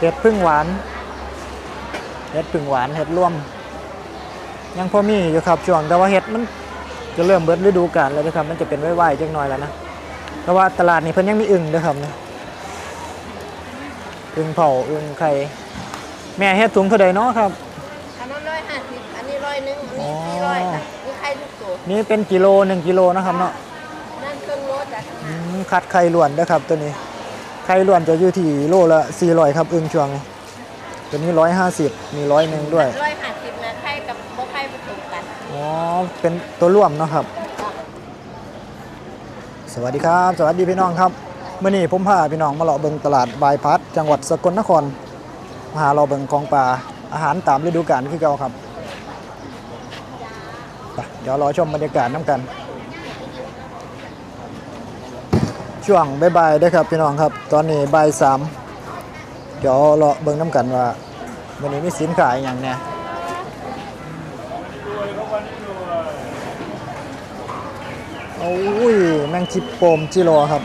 เห็ดพึ่งหวาน เห็ดพึ่งหวาน เห็ดร่วม ยังพอมีอยู่ครับช่วง แต่ว่าเห็ดมันจะเริ่มเบิดฤดูกาลแล้วนะครับ มันจะเป็นไว้ๆจักหน่อยแล้วนะ แต่ว่าตลาดนี้เพิ่นยังมีอึ่งด้วยครับนะอึ่งเผาอึ่งไข่ แม่เฮ็ดถุงเท่าใดเนาะครับ อันนั้นร้อยห้าสิบอันนี้ร้อยหนึ่งอันอ๋อนี้สี่ร้อยค่ะมีไข่ทุกตัวนี่เป็นกิโลหนึ่งกิโลนะครับเนาะ นั่นเครื่องโลจากข้างหอืน้ามคัดไข่ล้วนนะครับตัวนี้ ไข่ล้วนจะอยู่ที่โลละ400ครับอึ่งช่วงนี้ตัวนี้150มีร้อยหนึ่งด้วยร้อยห้าสิบนะไข่กับบ่ไข่ผสมกันอ๋อเป็นตัวร่วมเนาะครับ สวัสดีครับ สวัสดีพี่น้องครับเมื่อนี้ผมพาพี่น้องมาเลาะเบิงตลาดบายพัดจังหวัดสกลนครมาหาเราะเบิงของป่าอาหารตามฤดูกาลคือเก่าครับไปเดี๋ยวรอชมบรรยากาศน้ำกัน ช่วงบ่ายๆได้อครับพี่น้องครับ ตอนนี้บ่ายสามเดี๋ยวรอเบิงน้ำกันว่าวันนี้มีสินค้าอหย่างเนี่ยโอ้ยแมงชิปโปมจิโรครับ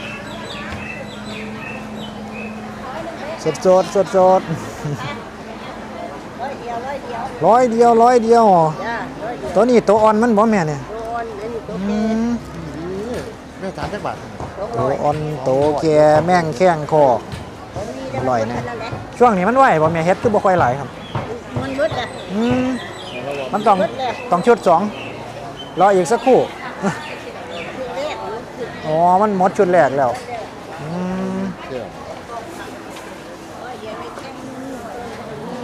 สดสดสดสดร้อยเดียวร้อยเดียวร้อยเดียวร้อยเดียวจ้าร้อยเดียวตัวนี้ตัวอ่อนมันบ่แม่เนี่ยโดนอันนี้ตัวอืแก่ มแม่จานจักบาทสองตัร้วอยอ่อนตัวแก่แม่งแข้งคอผมมีอร่อยนะนั่นแหลช่วงนี้มันไหวบ่แม่เฮ็ดคือบ่ค่อยหลายครับ มันมืดอะอืมมันต้องมืดเลยต้องชุดสองรออีกสักครู่คือแรกมันคืออ๋อ มันหมดชุดแรกแล้วอืมเดี๋ยว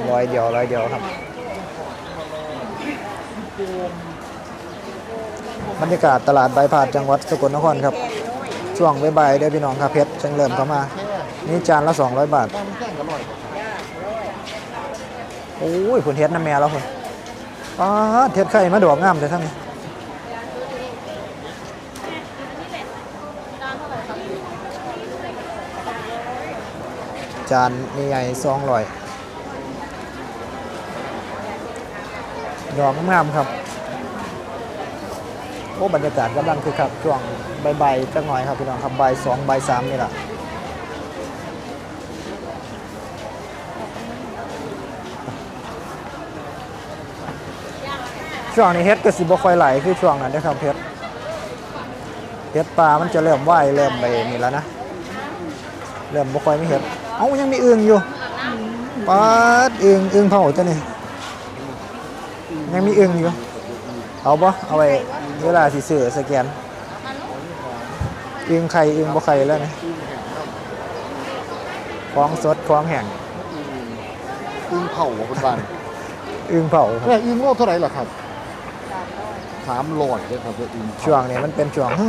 ร้อยเดียวร้อยเดียวครับ บรรยากาศตลาดใบายพาดจังหวัดสกลนครครับ ช่วงใบ่ายๆเด้อพี่น้องครับเพชรจังเริ่มเข้ามา นี่จานละ 200 บาทตามแจ้งกันหน่อยจ้าร้อยโอ้ยผลเฮ็ดน้ำแม่แล้วคุณป้าเฮ็ดไข่มาดอกงามเลยทั้งนี้จานใหญ่ๆ200ดอกงามครับ โอ้บรรยากาศกำลังคือครับช่วงใบๆจักหน่อยครับพี่น้องครับบ่ายสองใบสามนี่แหละช่วงนี้เฮ็ดก็สิบ่ค่อยไหลคือช่วงนั้นนะครับเฮ็ดเฮ็ดปลามันจะเริ่มว่ายเริ่มไปนี่แล้วนะเริ่มบ่ค่อยมีเฮ็ดเอ้ายังมีอึ่งอยู่ปาดอึ่งอึ่งเผาตัวนี้ยังมีอึ่งอยู่เอาปะเอาไว้ เวลาสิซื้อสแกนอึงไข่อึงบ่ไข่แล้วนี่ของสดของแห้งอึ้งเผาบ่คุณบ้านอึงเผาครับแม่อึ้งโลเท่าไหร่ล่ะครับสามร้อยเลยครับเด้ออึ้งเผาช่วงนี้มันเป็นช่วงหึ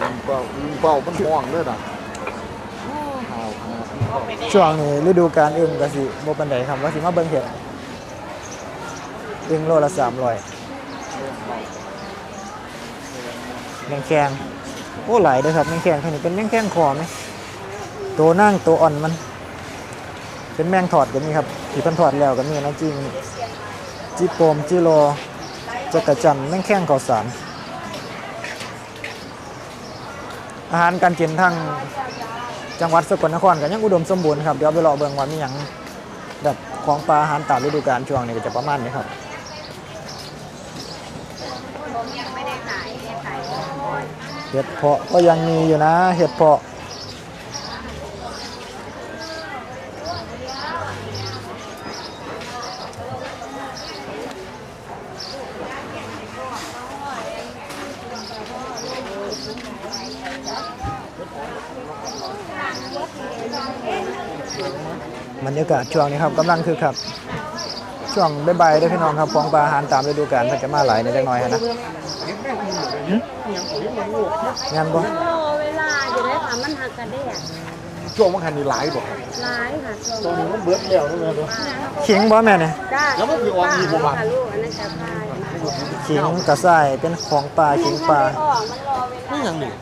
อึ้งเผาอึ้งเผามันห่วงเลยนะเผาเผาอึ้งเผาช่วงนี้ฤดูกาลอึงก็สิบ่ปานใดครับว่าสิมาเบิ่งเห็ดอึงโลละ300 แมงแคงโอ้หลายเด้อครับแมงแคงเท่านี้เป็นแมงแคงคอไหมตัวนั่งตัวอ่อนมัน เป็นแมงถอดก็มีครับที่เพิ่นถอดแล้วก็มีนะจริงจิโปมจิโลจักรจันแมงแข้งข้าวสารอาหารการกินทั้งจังหวัดสกลนครก็ยังอุดมสมบูรณ์ครับเดี๋ยวไปรอเบิ่งว่ามีหยังแบบของปลาอาหารตามฤดูกาลช่วงนี้ก็จะประมาณนี้ครับ ผมยังไม่ได้ขายแค่ขาย เห็ดเพาะก็ยังมีอยู่นะ เห็ดเพาะบรรยากาศช่วงนี้ครับกำลังคือครับช่วงบ่ายๆเด้พี่น้องครับของปลาอาหารตามฤดูกาลมันจะมาหลายในจังน้อยนะ งานบ่รอเวลาอยู่ได้ค่ะมันหักกระเดียช่วงบางคันนี่หลายบ่ครับร้ายค่ะตอนนี้มันเบิดแล้วนะแม่เนาะขิงบ่แม่เนี่ยจ้าแล้วมันคือออนอีกบ่บาทลูกอันนั้นจะพายขิงกระส่ายเป็นของปลาขิงปลาออกมันรอเวลานี่ยังนี่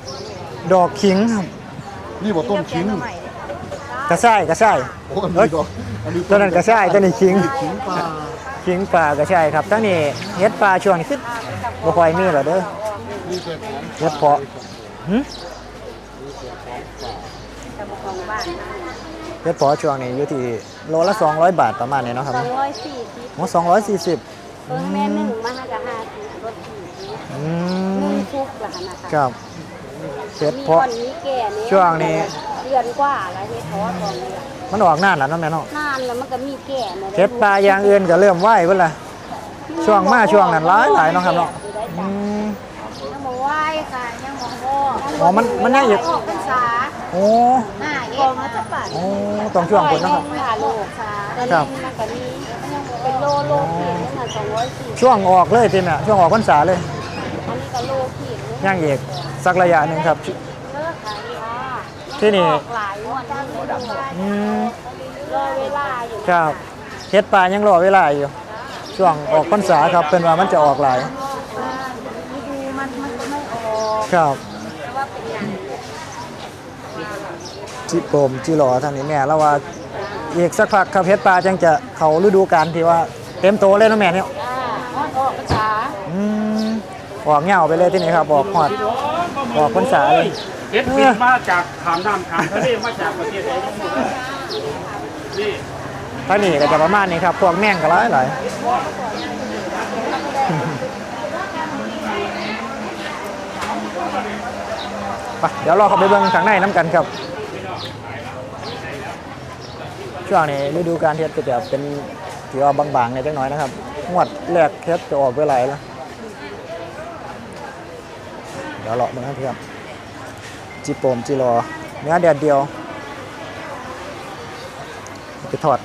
ดอกขิงครับนี่บ่ต้นขิงกระส่ายกระส่าย โอ้อันนี้ดอกอันนี้ตัวนั้นกระส่ายตัวนี้ขิง ขิงปลาขิงปลากระส่ายครับทั้งนี้เฮ็ดปลาช่วงนี้คือบ่ค่อยมีหรอกเด้อนี่ เป็นของเฮ็ดเพาะหึจะมาของบ้านเฮ็ดเพอช่วงนี้อยู่ที่โลละ 200 บาทประมาณนี้เนาะครับสองร้อยสี่สิบโอ้240เออแม่หนึ่งมาห้ากับห้าสิบรถสี่สิบอืหนึ่มงทุกหลานนะคะครับเฮ็ดมีเพาะคนมีแก่นี้ช่วงนี้เดือนกว่าแล้วเฮ็ดเพาะตอนนี้อะมันออกนานแล้วเนาะแม่เนาะนานแล้วมันก็มีแก่เนี่ยเฮ็ดปลาอย่างอื่นก็เริ่มไหวเพิ่นล่ะช่วงมาช่วงนั้นหลายหลายเนาะครับเนาะ อืมยังบ่ไหวค่ะยังบ่พออ๋อมันมันยังอีก ออกพรรษาโอ้ห้าเอ็ดมาจะปัดโอ้ต้องช่วงคนเนาะครับค่ะโลกค่ะตอนครันี้บมันก็มีเป็นโลโลขีดนี่น่ะสองร้อยสี่ช่วงออกเลยติแม่ช่วงออกพรรษาเลยอันนี้ก็โลขีดนี่ย่างอีกสักระยะหนึงครับ เลิกขายค่ะที่นี่ ออกหลายงวันที่ไม่รู้อืมรอเวลาอยู่ครับเฮ็ดปลายังรอเวลาอยู่ ช่วงออกพรรษาครับเป็นว่ามันจะออกหลาย ฤดูมันมันก็ไม่ออก ครับแต่ว่าเป็นอย่างจิโปมจิหลอทางนี้แม่แล้วว่าอีกสักพักครับเฮ็ดปลาจังจะเข้าฤดูกาลที่ว่าเต็มโตเลยเนาะแม่เนี่ยอ่าฮอดออกภาษาอืมออกเหงาไปเลยที่นี่ครับออกฮอดออกพรรษาเลยเฮ็ดบินมาจากขามน้ำขามทะเลมาจากประเทศไหนทั้งหมดนี่ทางนี้ก็จะประมาณนี้ครับพวกแม่งก็หลายหลาย ไปเดี๋ยวราเขาไปเบิ่งข้างในน้ำกันครับ ช่วงนี้ฤดูการเฮ็ดก็จะเป็นถือว่าบางๆในจังน้อยนะครับงวดแรกเฮ็ดจะออกไปหลายแล้วเดี๋ยวเลาะเบิ่งให้เพื่อนจิโปมจิรอเนื้อแดดเดียวไปทอด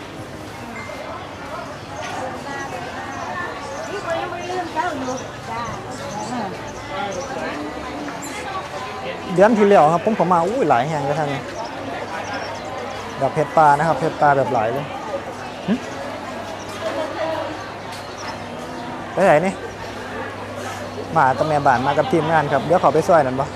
นี่ก็ยังไม่ลืมเจ้าอยู่จ้า เดือนที่แล้วครับผมผมมาอุ้ยหลายแห่งเลยท่านแบบเพชรปลานะครับ เพชรปลาแบบหลายเลยไปไหนนี่มากับแม่บ้านมากับทีมงานครับเดี๋ยวขอไปซอยนั่นปะ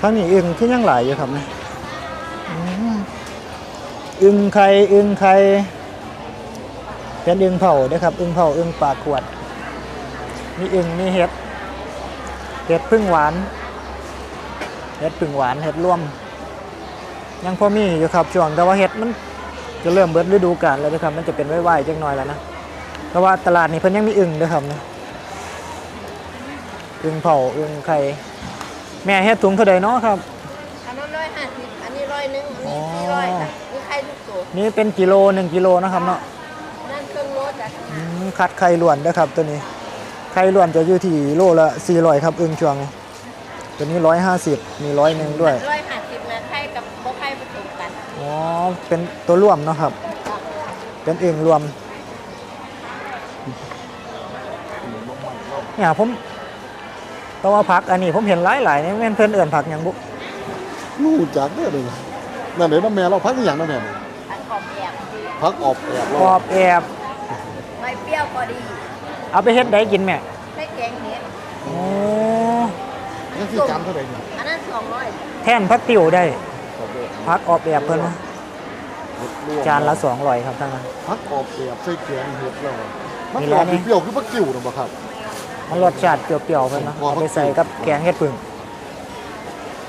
ท่างนี้อึงที่ยังหลายอยู่ครับนะอืมอึงไข่อึงไข่เป็นอึงเผาเด้อครับ อึงเผาอึงปลาขวด มีอึงมีเห็ด เห็ดพึ่งหวาน เห็ดพึ่งหวาน เห็ดร่วม ยังพอมีอยู่ครับช่วงแต่ว่าเห็ดมันจะเริ่มเบิดฤดูกาลแล้วนะครับ มันจะเป็นไหวๆจังหน่อยแล้วนะแต่ว่าตลาดนี้เพิ่นยังมีอึงเด้อครับนะอึงเผาอึงไข่ แม่เฮ็ดถุงเท่าใดเนาะครับ อันนั้นร้อยห้าสิบอันนี้ร้อยหนึ่งอันอ๋อนี้สี่ร้อยค่ะนี่ไข่ทุกตัวนี่เป็นกิโลหนึ่งกิโลนะครับเนาะนั่นเครื่องโลจ้ะอืมคัดไข่ล้วนนะครับ ตัวนี้ ไข่ล้วนจะอยู่ที่โลละ400ครับอึงช่วงนี้ตัวนี้150มีร้อยหนึ่งด้วย ร้อยห้าสิบนะไข่กับบ่ไข่ผสมกันอ๋อ เป็นตัวร่วมเนาะครับ เป็นเองรวมเนี่ยผม ตัวว่าผักอันนี้ผมเห็นหลายๆนี่แม่นเพิ่นเอื่นผักหยังบุรู้จักเด้อเลยนั่นเดี๋ยวน้ำแม่เราพักอหย่างน้ำแม่นี่อันขอบแอบพักออบแอบกรรออบแอบไม่เปรี้ยวพอดี เอาไปเฮ็ดได้กินแม่ไข่แกงเห็ดโอ้นี่คือจานเท่าไหร่เนี่ยอันนั้นสองร้อยแท่นพักติ๋วได้ขอบคุณพักออบแอบเพิ่นว่าเห็ดรวมจานละ200ครับท่านนั้นพักออบแอบใส่แกงเห็ดแล้วมันมีอแล้อวกนี่เปรี้ยวๆคือพักกิ่วนะบ่ครับ มันรสชาติเปรี้ยวๆเพิ่นเนาะเอาไปใส่กับแกงเฮ็ดผึ่ง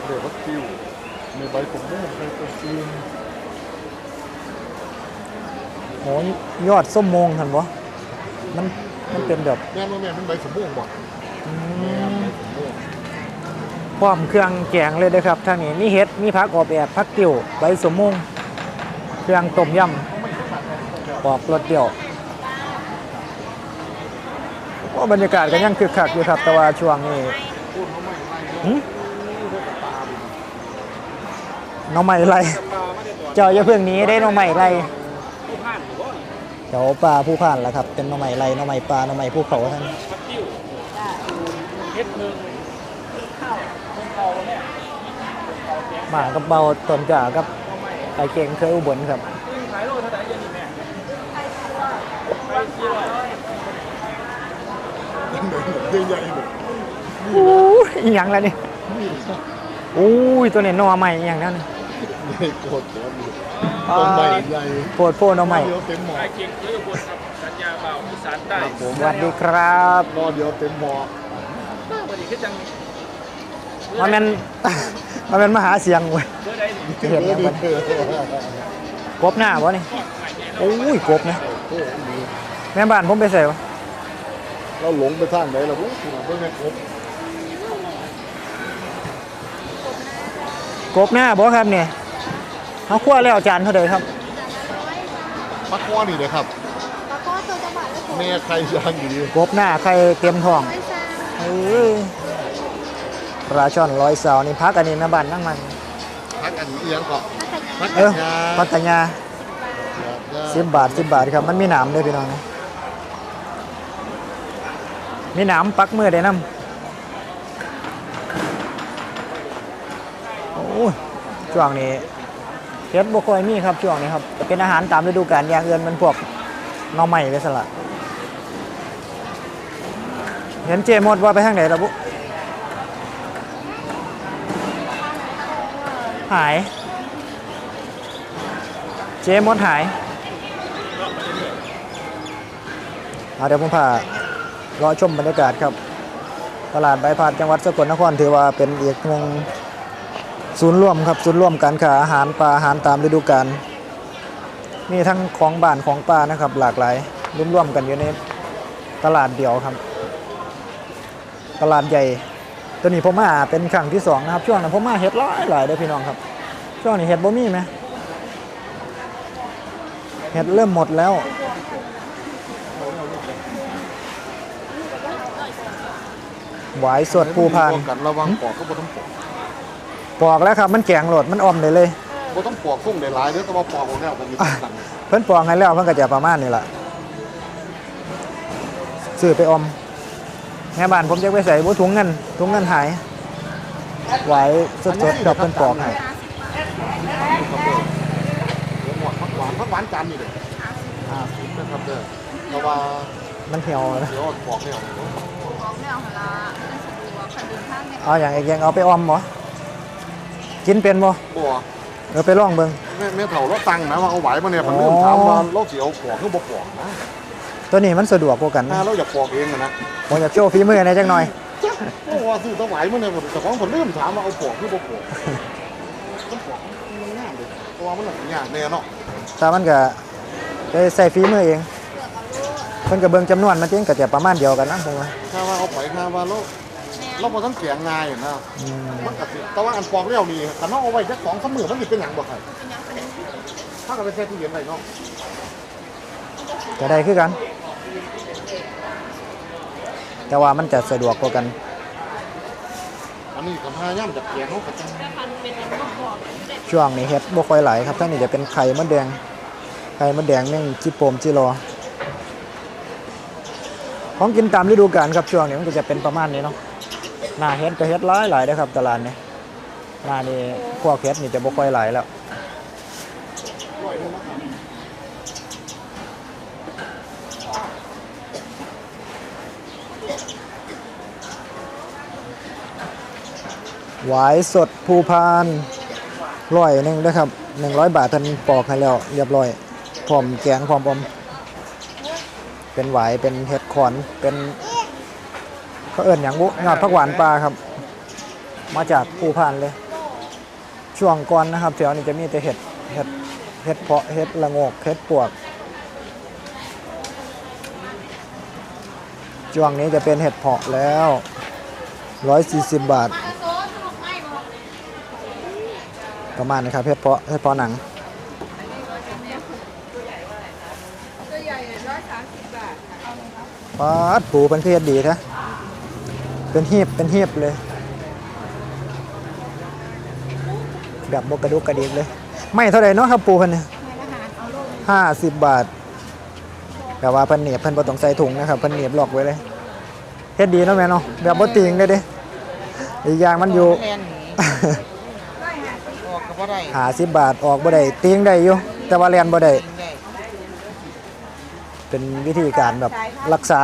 เดี๋ยวพักกิ่วในใบผมแม่ใบตัวจีนโหยอดส้มโมงท่านบ่มันมันเป็นแบบแม่ว่าแม่เป็นใบสมบูรณ์บ่อืมพร้อมเครื่องแกงเลยเด้อครับทางนี้มีเห็ดมีผักออบแอบผักติ๋วใบสมมงเครื่องต้มยำปอกรสเดียว โอ้บรรยากาศก็ยังคึกคักอยู่ครับแต่ว่าช่วงนี้น้องใหม่ไรเจ้าอย่าเพิ่งนี้ได้น้องใหม่ไรผู้าปลาผู้ผ่านแล้วครับ เป็นน้องใหม่ไรน้องใหม่ปลาน้องใหม่ภูเขาท่านพักติ้เขาวเมืองเก่านหมากับเบาตนจ่ากับไปเก่งเคยอุบลครับ ซึ่งขายโลเท่าไหร่ยังนี่แม่ไปกี่ร้อย ใหญ่ๆแบบอู้ยอหยังแล้วนี่อุ้ยตัวนี้หนอใหม่อหย่างนั้นใหญ่โคตรตัวนี้ต้นใหญ่ใหญ่โพดโพดหนอใหม่เดียวเต็มหมอไอ้เก่งคือบุญครับสัญญาเบาอีสานใต้ครับผมสวัสดีครับรอเดียวเต็มหมอวันนี้คือจังมาแม่นมาแม่นมาหาเสียงเว้ยเมื่อใดนี่เห็นยังบ่กบหน้าบ่นี่โอ้ยกบนะแม่บ้านผมไปใส่วะ เราหลงไปทางไหนล่ะพวกเราไม่แม่ครบกบหน้าบ่ครับเนี่ยเขาคั่วแล้วจานเท่าใดครับปักข้อนี่เลยครับปลาข้อตัวจะบาดแล้วผมแม่ใครย่างอยู่ดีกบหน้าไข่เต็มท้องไม่ทราบเอ้ยปลาช่อนร้อยเสานี่พักอันนี้นะบ้านนั่งมันพักอันนี้เอียงก่อนถ้าใครพักเออัอนยาพัทยาสิบบาทสิบบาทครับมันมีหนามด้วยพี่น้องนะ มีหนามปักมือได้น้ำโอ้ยช่วงนี้เฮ็ดบ่ค่อยมีครับช่วงนี้ครับเป็นอาหารตามฤดูกาลอย่างอื่นมันพวกน่อไม้ไปสละเห็นเจมดว่าไปทางไหนล่ะบุหาย เจมดหาย เอาเดี๋ยวผมพา รอชมบรรยากาศครับ ตลาดใบพาดจังหวัดสกลนครถือว่าเป็นอีกหนึ่งศูนย์ร่วมครับศูนย์ร่วมการค้าอาหารปลาอาหารตามฤดูกาลมีทั้งของบ้านของปลานะครับ หลากหลายร่วมๆกันอยู่ในตลาดเดียวครับ ตลาดใหญ่ตัวนี้ผมมาเป็นครั้งที่สองนะครับ ช่วงนั้นผมมาเห็ดหลายหลายเด้อพี่น้องครับ ช่วงนี้เห็ดบ่มีไหมเห็ดเริ่มหมดแล้ว หวายสดปูพานกันระวังปอกก็บ่ต้องปอกปอกแล้วครับ มันแกงโหลดมันออมเลยเลยบ่ต้องปอกฟุ้งได้หลายเด้อแต่ว่าปอกของแนวผมมีสั่งเพิ่นปอกให้แล้วเพิ่นก็จะประมาณนี้ล่ะซื้อไปออมแม่บ้านผมจะไปใส่บุถุงเงินถุงเงินหายหวายสดๆกับเพิ่นปอกให้หวานหวานหวานจานนี่เลยอ่าสิบนะครับเด้อแต่ว่ามันเหี่ยวนะเดี๋ยวปอกแนวของแนว ของเราสะดวกคันดินข้างเนี่ยเอาอย่างอีกอย่างเอาไปออมบ่กินเป็นบ่บัวเออไปลองเบิ่งแม่แม่เฒ่าเราตังนะว่าเอาไหวมาเนี่ยผมเริ่มถามว่าเราสิเอาปอกคือบ่ปอกนะตัวนี้มันสะดวกกว่ากันถ้าเราอยากปอกเองอะนะผมอยากโชว์ฝีมือในอยจักหน่อยเพราะว่าซื้อตะไหวมาเนี่ยผมแต่ของผมเริ่มถามว่าเอาปอกคือบ่ปอกมันปอกมันง่ายเลยเพราะว่ามันหนักยากแน่เนาะถ้ามันก็ไปใส่ฝีมือเอง เพิ่นก็เบิ่งจำนวนมันจริงก็จะประมาณเดียวกันนะผมว่าถ้าว่าเอาไปถ้าว่าเราเราบ่ต้องเสียงง่ายอะนะอืมมันก็สิแต่ว่าอันปอกแล้วนี่คันเนาะเอาไว้จักสองสามมื้อมันสิเป็นหยังบ่ครับถ้าก็ไปแช่ตู้เย็นไว้เนาะก็ได้คือกัน แต่ว่ามันจะสะดวกกว่ากัน อันนี้ก็พยายามจะเกลียงเขาก็จังช่วงนี้เฮ็ดบ่ค่อยหลายครับท่างนี้จะเป็นไข่มดแดง ไข่มดแดงแม่งจิโปมจิรอ ของกินตามฤดูกาลครับช่วงนี้มันก็จะเป็นประมาณนี้เนาะหน้าเฮ็ดก็เฮ็ดหลายหลายเด้อครับตลาดนี้หน้านี้พวกเฮ็ดนี่จะบ่ค่อยหลายแล้วหวายสดภูพานร้อยหนึ่งนะครับหนึ่งร้อยบาทท่านปอกให้แล้วเรียบร้อยพร้อมแกงพร้อมอม เป็นหวายเป็นเห็ดขอนเป็นเขาเอิ้นอย่างบุยอดผักหวานปลาครับ มาจากภูพานเลย ช่วงก่อนนะครับแถวนี้จะมีแต่เห็ดเห็ดเห็ดเพาะเห็ดละงกเห็ดปวกช่วงนี้จะเป็นเห็ดเพาะแล้ว140บาท ประมาณนี้ครับเห็ดเพาะเห็ดเพาะหนัง ปาดปูเป็นเพียดีแท้เป็นหีบเป็นหีบเลย แบบบกกระดุกกระดิกเลย ไม่เท่าไหร่เนาะครับปูเพันเนี่ยห้าสิบบาทแต่ว่าเพันเหนียบเพันบ่ต้องใส่ถุงนะครับเพันเหนียบหลอกไว้เลยเฮ็ดดีเนาะแม่เนาะแบบบ่ติงเลยเด้อีกอย่างมันอยู่แม่นหนีออกก็บ่ได้หาสิบบาทออกบ่ได้ติงได้อยู่แต่ว่าเรียนบ่ได้กินได้ เป็นวิธีการแบบรักษา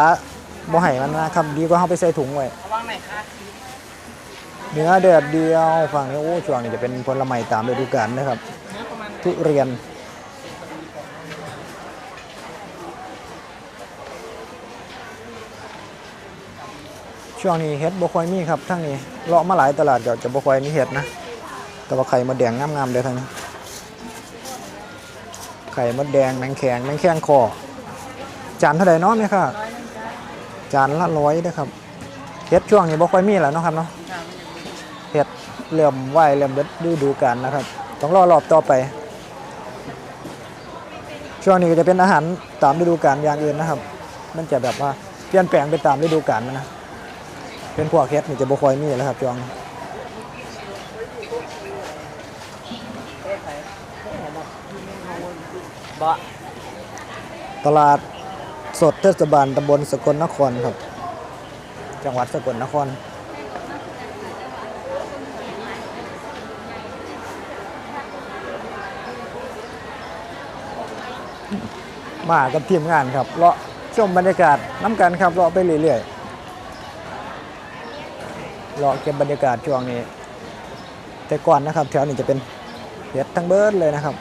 บ่ให้มันนะครับดีกว่าเฮาไปใส่ถุงไว้ระวังไหนอยคะอเนื้อแดดเดียวฝั่งนี้โอ้ช่วงนี้จะเป็นผลไม้ตามฤดูกาลนะครับ ทุเรียนช่วงนี้เฮ็ดบ่ค่อยมีครับทั้งนี้เลาะมาหลายตลาดก็จะบ่ค่อยมีเฮ็ดนะ แต่ว่าไข่มดแดงงามๆเลยทั้งนี้ไข่มดแดงแมงแข็งแมงแข็งคอ จานเท่าไหร่เนาะแม่ค่ะ จานละร้อยนะครับเฮ็ดช่วงนี้บ่ค่อยมีแล้วเนาะครับเนาะเฮ็ดเริ่มไหวเริ่มเบิดฤดูกาลนะครับ ต้องรอรอบต่อไป ช่วงนี้ก็จะเป็นอาหารตามฤดูกาลอย่างอื่นนะครับ มันจะแบบว่าเปลี่ยนแปลงไปตามฤดูกาลมันนะเป็นพวกเฮ็ดนี่จะบ่ค่อยมีแล้วครับช่วงนี้บ่ตลาด สดเทศบาลตำบลสกลนครครับ จังหวัดสกลนครมากับทีมงานครับเลาะชมบรรยากาศน้ำกันครับเลาะไปเรื่อยๆเลาะเก็บบรรยากาศช่วงนี้ แต่ก่อนนะครับแถวนี้จะเป็นเฮ็ดทั้งเบิร์ดเลยนะครับ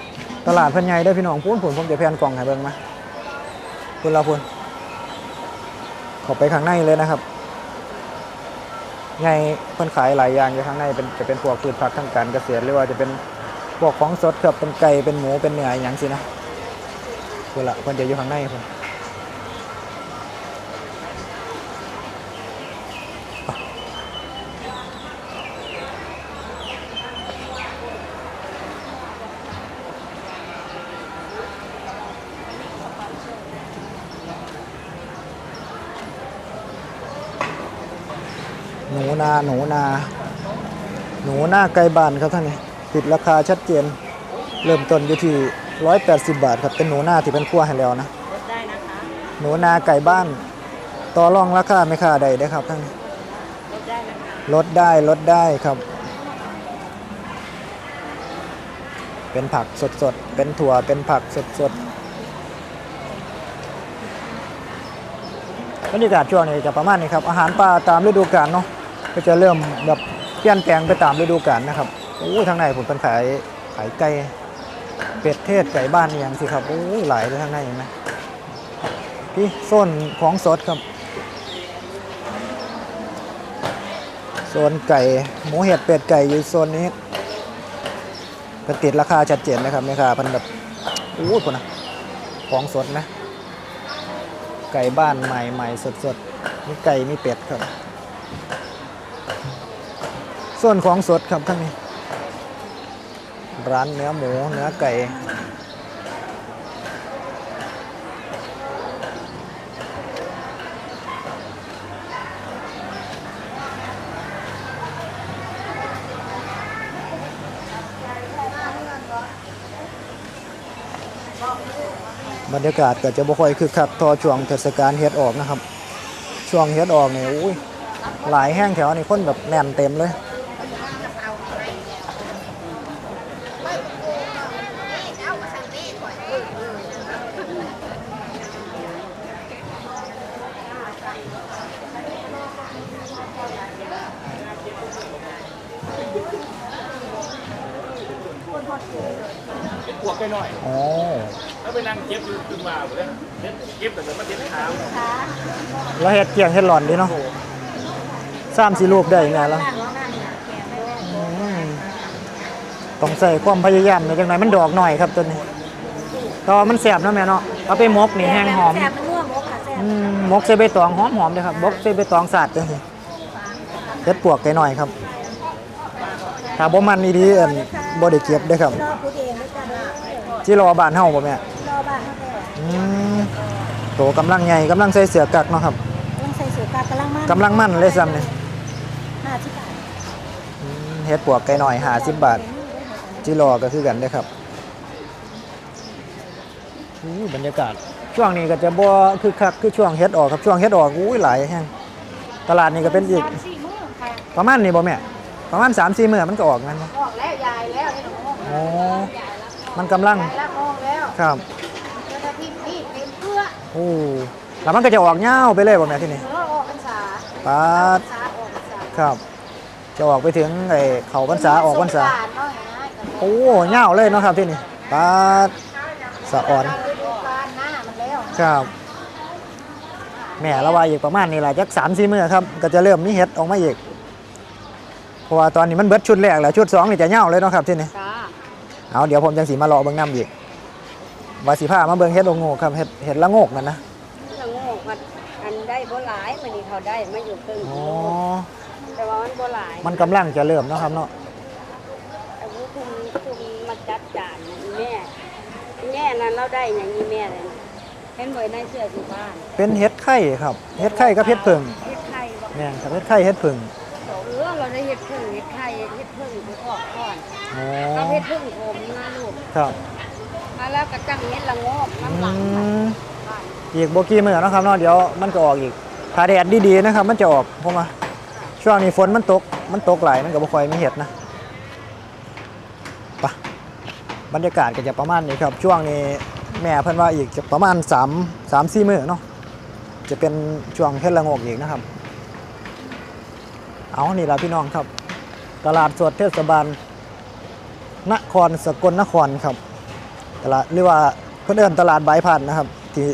ตลาดเพันใหญ่เด้พี่น้องพูนผุนผมจะแพนกล่องให้เบิ่งมา คุณเราพูนขอไปข้างในเลยนะครับไงเพิ่นขายหลายอย่างอยู่ข้างในเป็นจะเป็นพวกพืชผักทางการเกษตรหรือว่าจะเป็นพวกของสดครับเป็นไก่เป็นหมูเป็นเนื้ออย่างสินะคุณละเพิ่นจะอยู่ข้างในคุณ หนูนาหนูนา หนูหน้าไก่บ้านครับท่านนี่ติดราคาชัดเจน เริ่มต้นอยู่ที่180บาทครับเป็นหนูหน้าที่เป็นขั้วให้แล้วนะลดได้นะคะหนูนาไก่บ้าน ต่อรองราคาไม่ค่าใดได้อครับท่านลดได้นะคะลดได้ลดได้ครับ เป็นผักสดๆเป็นถั่วเป็นผักสดๆ บรรยากาศช่วงนี้จะประมาณนี้ครับอาหารป่าตามฤดูกาลเนาะก็จะเริ่มแบบเปลี่ยนแปลงไปตามฤดูกาลนะครับโอ้ยทางในผมเป็นขายขายไก่เป็ดเทศไก่บ้านอย่างสิครับโอ้ยหลายเลยทางในเห็นไหมพี่โซนของสดครับโซนไก่หมูเห็ดเป็ดไก่อยู่โซนนี้ก็ติดราคาชัดเจนนะครับแม่ค้าพันแบบโอ้คนนะของสดนะ ไก่บ้านใหม่ใหม่สดสดๆมีไก่มีเป็ดครับ ส่วนของสดครับท่านนี้ ร้านเนื้อหมูเนื้อไก่ บรรยากาศก็จะบ่ค่อยคึกคักต่อช่วงเทศกาลเฮ็ดออกนะครับ ช่วงเฮ็ดออกนี่อุ้ยหลายแห้งแถวนี่คนแบบแน่นเต็มเลย เป็นพวกหน่อย อ๋อ แล้วไปนั่งเก็บอยู่ตึงว่าหมดเลยเก็บแต่เดี๋ยวมันเด็ดขาว แล้ว เฮ็ดเกียงเฮ็ดหลอนดีเนาะสามสี่รูปได้ไงแล้วอืมต้องใส่ความพยายามในจังไหนมันดอกหน่อยครับตัวนี้แตว่ามันแสบเนาะแม่เนาะเอาไปหมกนี่แห้งหอม แซ่บมันนัวมกค่ะแซ่บอืมหมกใส่ใบตองหอมหอมๆเลยครับบกใส่ใบตองสาดจังซี่เฮ็ดปวกไก่หน่อยครับถ้าบ่มันนี่ดีเอิ้นบ่ได้เก็บเด้อครับรอพูดเองด้วยกันนะจิรอบ้านเฮาบ่แม่รอบ้านเขาแล้วอืมโตกำลังใหญ่กำลังใส่เสื้อกักเนาะครับต้องใส่เสื้อ กากำลังมันกำลังมั่นเลยซ้ำนี่ห้าสิบบาทอืมเฮ็ดปวกไก่หน่อย50บาท จิรอก็คือกันเด้อครับอู้บรรยากาศ ช่วงนี้ก็จะบ่คือคักคือช่วงเฮ็ดออกครับช่วงเฮ็ดออกอู้ยหลายแฮงตลาดนี้ก็เป็นอีกสามสี่มื้อค่ะประมาณนี้บ่แม่ประมาณ3-4มื้อมันก็ออกนั่นบ่ ออกแล้วยายแล้วนี่หนูออกอ๋อมันกำลังแล้วออกแล้วครับแล้วถ้าพี่พี่เป็นเพื่อโอ้แล้วมันก็จะออกยาวไปเลยบ่แม่ที่นี่เออออกพรรษา ปาดพรรษาออกพรรษาครับ จะออกไปถึงไอ้เขาพรรษาออกพรรษาสงกนต์เนาะนะโอ้เงาวเลยเนาะครับที่นี่ปลาสะอ่อนฤดูกาลหน้ามันแล้วครับแม่ละว่าอีกประมาณนี้แหละจักสามสี่มื้อครับ ก็จะเริ่มมีเห็ดออกมาอีกเพราะว่าตอนนี้มันเบิดชุดแรกแล้วชุดสองนี่จะเงาวเลยเนาะครับที่นี่จ้าเอาเดี๋ยวผมจังสีมารอเบิ่งน้ำอีกว่าสิพามาเบิ่งเห็ดโงกครับเห็ดเห็ดละโงกนั่นนะละโงกมัน อันได้บ่หลายมันนี่เขาได้มาอยู่ครึ่งอ๋อ แต่ว่ามันบ่หลายมันกำลังจะเริ่มเนาะครับเนาะ อายุคุมคุมมาจัดจานนะอีแม่อีแม่นั้นเราได้อย่างอีแม่เลยนะเห็นไว้ในเสื้อสีบ้านเป็นเห็ดไข่ครับเห็ดไข่กับเห็ดผึ่งเฮ็ดไข่บ่แม่นครับเห็ดไข่เห็ดผึ่งเออเราได้เฮ็ดพึ่งเฮ็ดไข่เฮ็ดพึ่งไปออกก่อนอ๋อเราเฮ็ดพึ่งผมนะลูกครับ มาแล้วก็จังเฮ็ดละโงกอืน้ำหลังมบ้าน อีกโบกี้มือนะครับเนาะเดี๋ยวมันก็ออกอีกถ้าแดดดีๆนะครับ มันจะออกเพราะว่าช่วงนี้ฝนมันตก มันตกหลายมันก็บ่ค่อยมีเห็ดนะไปะบรรยากาศก็จะประมาณนี้ครับ ช่วงนี้แม่เพิ่นว่าอีกจะประมาณ3 3 4มื้อเนาะจะเป็นช่วงเฮ็ดละงกอีกนะครับ เอานี่ล่ะพี่น้องครับ ตลาดสดเทศบาลนครสกลนครครับ ตลาดหรือว่าเพิ่นเอิ้นตลาดใบายพัดนะครับ ที่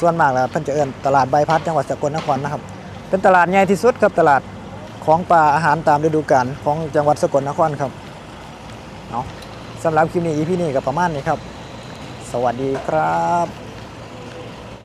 ส่วนมากแล้วเพิ่นจะเอิ้นตลาดใบพัดจังหวัดสกลนครนะครับ เป็นตลาดใหญ่ที่สุดครับตลาดของปลาอาหารตามฤดูกาลของจังหวัดสกลนครครับเนาะสำหรับคลิปนี้ EP นี้ก็ประมาณนี้ครับ สวัสดีครับ